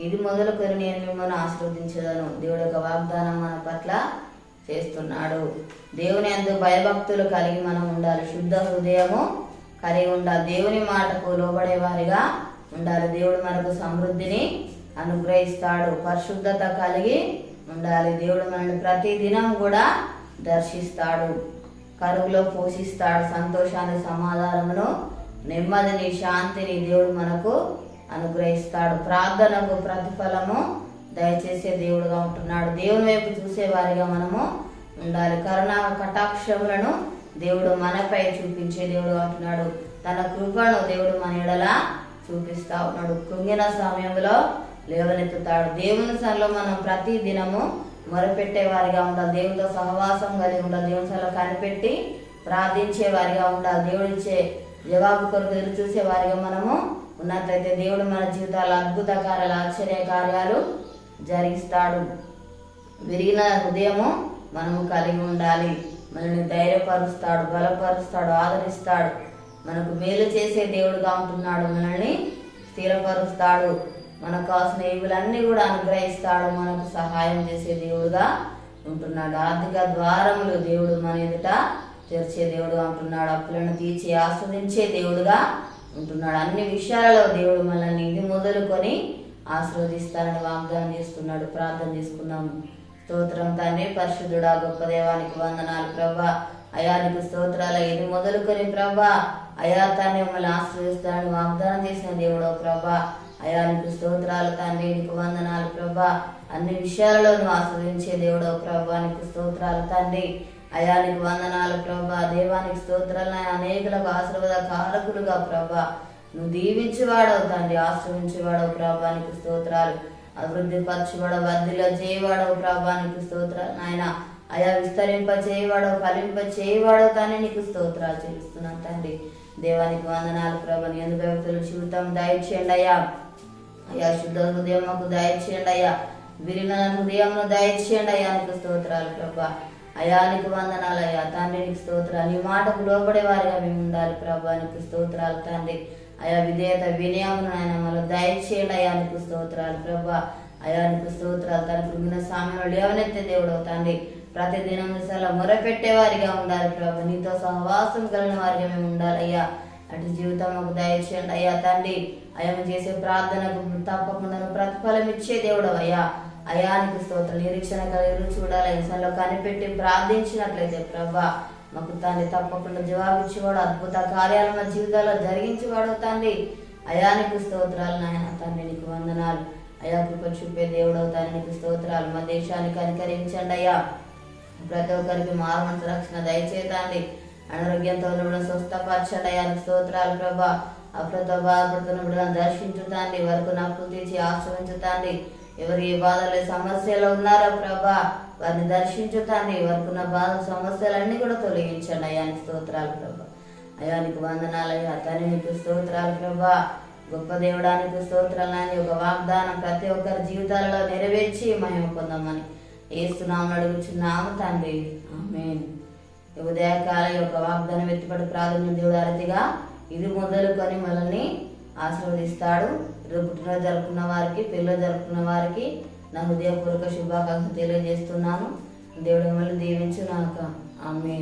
ఇది మొదలుకొని నేను మిమ్మల్ని ఆశీర్వదించదను దేవుడు యొక్క వాగ్దానం మన పట్ల చేస్తున్నాడు. దేవుని అందు భయభక్తులు కలిగి మనం ఉండాలి. శుద్ధ హృదయము కలిగి ఉండాలి. దేవుని మాటకు లోబడే వారిగా ఉండాలి. దేవుడు మనకు సమృద్ధిని అనుగ్రహిస్తాడు. పరిశుద్ధత కలిగి ఉండాలి. దేవుడు మనల్ని ప్రతి దినం కూడా దర్శిస్తాడు. కరువులో పోషిస్తాడు. సంతోషాన్ని సమాధానమును నెమ్మదిని శాంతిని దేవుడు మనకు అనుగ్రహిస్తాడు. ప్రార్థనకు ప్రతిఫలము దయచేసే దేవుడుగా ఉంటున్నాడు. దేవుని వైపు చూసేవారిగా మనము ఉండాలి. కరుణ కటాక్షములను దేవుడు మనపై చూపించే దేవుడుగా ఉంటున్నాడు తన కృపను దేవుడు మన ఎడల చూపిస్తా ఉన్నాడు. కృంగిన సమయంలో లేవనెత్తుతాడు. దేవుని సన్నిలో మనం ప్రతి దినము మొరపెట్టే వారిగా ఉండాలి. దేవునితో సహవాసం కలిగి ఉండాలి. దేవుని సన్నిలో కనిపెట్టి ప్రార్థించే వారిగా ఉండాలి. దేవుడిచ్చే జవాబు కొరకు ఎదురు చూసే వారిగా మనము ఉన్నట్లయితే దేవుడు మన జీవితాల అద్భుత కార్యాలు ఆశ్చర్య కార్యాలు జరిగిస్తాడు. విరిగిన హృదయము మనము కలిగి ఉండాలి. మనల్ని ధైర్యపరుస్తాడు బలపరుస్తాడు ఆదరిస్తాడు. మనకు మేలు చేసే దేవుడుగా ఉంటున్నాడు మనల్ని స్థిరపరుస్తాడు. మనకు కావాల్సిన ఇవులన్నీ కూడా అనుగ్రహిస్తాడు మనకు సహాయం చేసే దేవుడుగా ఉంటున్నాడు. ఆర్థిక ద్వారములు దేవుడు మన ఎదుట తెరిచే దేవుడుగా ఉంటున్నాడు అప్పులను తీర్చి ఆస్వాదించే దేవుడుగా ఉంటున్నాడు. అన్ని విషయాలలో దేవుడు మనల్ని ఇది మొదలుకొని ఆశీర్వదిస్తానని వాగ్దానం చేస్తున్నాడు. ప్రార్థన చేసుకున్నాము స్తోత్రం తండ్రి పరిశుద్ధుడా గొప్ప దేవానికి వందనాలు ప్రభా. అయానికి స్తోత్రాల. ఇది మొదలుకొని ప్రభా అయా తాన్ని మిమ్మల్ని ఆశ్రయిస్తానని వాగ్దానం చేసిన దేవుడో ప్రభా. అయానికి స్తోత్రాలు తండ్రి నీకు వందనాలు ప్రభా. అన్ని విషయాలలో నువ్వు ఆస్వాదించే దేవుడో ప్రభా నీకు స్తోత్రాలు తండ్రి. అయానికి వందనాలు ప్రభా. దేవానికి స్తోత్రాలను అనేకులకు ఆశీర్వాద కారకులుగా ప్రభా. నువ్వు దీవించేవాడవు తండ్రి ఆశ్రయించేవాడవు ప్రభానికి స్తోత్రాలు. అభివృద్ధి పరచువాడవు వద్దిలో చేయవాడవు ప్రభానికి స్తోత్రాలు నాయన. అయా విస్తరింప చేయవాడవు ఫలింప చేయవాడవు తానే నీకు స్తోత్రాలు చెల్లిస్తున్నాను తండ్రి. దేవానికి వందనాలు ప్రభా. నీ ఎందుకు భక్తులు జీవితం దయచేయండి అయ్యా. అయ్యా శుద్ధ హృదయం మాకు దయచేయండి అయ్యా. విరిగిన హృదయంను దయచేయండి అయ్యా. నీకు స్తోత్రాలు ప్రభా. అయా నీకు వందనాలు అయ్యా. తండ్రి నీకు స్తోత్రాలు. నీ మాటకు లోబడే వారిగా మేము ఉండాలి ప్రభా నీకు స్తోత్రాలు తండ్రి. అయా విధేయత వినయమును ఆయన మనలో దయచేయండి అయా నీకు స్తోత్రాలు ప్రభా. అయా నీకు స్తోత్రాలు తన కృంగిన సామ్యంలో లేవనెత్తే దేవుడు తండ్రి. ప్రతి దినం సలా మొరపెట్టేవారిగా ఉండాలి ప్రభా. నీతో సహవాసం కలిగిన వారిగా మేము ఉండాలి అయ్యా. అటు జీవితం మాకు దయచేయండి అయ్యా తండ్రి. అయ్యా చేసే ప్రార్థనకు తప్పకుండా ప్రతిఫలం ఇచ్చే దేవుడు అయ్యా. అయానికి స్తోత్ర నిరీక్షణ కలిగి చూడాలి. ఇంసంలో కనిపెట్టి ప్రార్థించినట్లయితే ప్రభా మాకు తండ్రి తప్పకుండా జవాబిచ్చేవాడు అద్భుత కార్యాలు మా జీవితాల్లో జరిగించేవాడు తండ్రి. అయానికి స్తోత్రాలు నాయన తండ్రి నీకు వందనాలు. అయా కృప చూపే దేవుడు తండ్రి నీకు స్తోత్రాలు. మా దేశానికి అనుకరించండి అయ్యా. ప్రతి ఒక్కరికి మారుమనసు రక్షణ దయచేతండి అనారోగ్యంతో ఉన్న స్వస్థపరచండి అయ్యా స్తోత్రాలు ప్రభా. అప్రతో బాధపడుతున్న బిడ్డలను దర్శించుతాండి వరకు నప్పు తీర్చి ఆశ్రయించుతాండి ఎవరు ఏ బాధలు సమస్యలు ఉన్నారో ప్రభా వారిని దర్శించుతాండి వరకున్న బాధ సమస్యలన్నీ కూడా తొలగించండి. అయానికి స్తోత్రాలు ప్రభా. అయానికి వందనాలు. అయ్యా తని మీకు స్తోత్రాలు ప్రభా. గొప్ప దేవుడానికి స్తోత్రాలు. అని ఒక వాగ్దానం ప్రతి ఒక్కరి జీవితాలలో నెరవేర్చి మహిమ పొందమని ఏస్తున్నామని అడుగుచున్నాము తండ్రి. ఆమేన్. ఉదయకాల యొక్క వాగ్దానం ఎత్తుపడి ప్రాధాన్యం దేవుడు అరతిగా ఇది మొదలుకొని మనల్ని ఆశీర్వదిస్తాడు. పుట్టినరోజు జరుపుకున్న వారికి పిల్లలు జరుపుకున్న వారికి నా హృదయపూర్వక శుభాకాంక్షలు తెలియజేస్తున్నాను. దేవుడు మిమ్మల్ని దీవించు నాక ఆమె